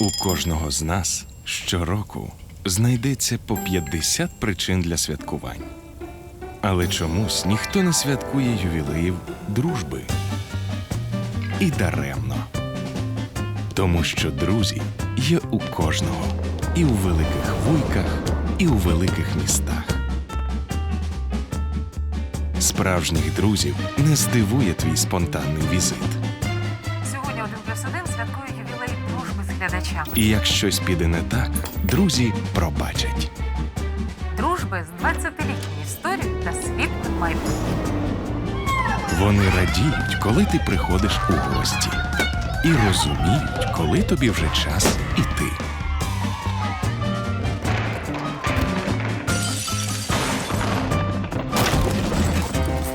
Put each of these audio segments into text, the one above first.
У кожного з нас щороку знайдеться по 50 причин для святкувань. Але чомусь ніхто не святкує ювілеїв дружби. І даремно. Тому що друзі є у кожного і у великих вуйках, і у великих містах. Справжніх друзів не здивує твій спонтанний візит. Сьогодні один плюс один святкує глядачами. І як щось піде не так, друзі пробачать. Дружби з 20-літньою історією та світлим майбутнім. Вони радіють, коли ти приходиш у гості, і розуміють, коли тобі вже час іти.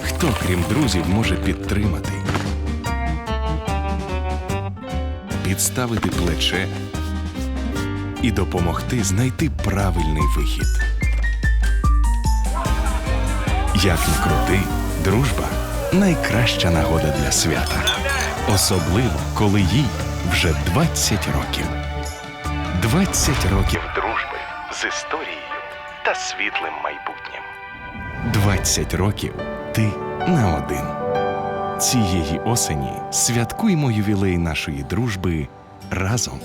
Хто, крім друзів, може підтримати, підставити плече і допомогти знайти правильний вихід. Як не крути, дружба найкраща нагода для свята. Особливо, коли їй вже 20 років. 20 років дружби з історією та світлим майбутнім. 20 років ти на один. Цієї осені святкуємо ювілей нашої дружби разом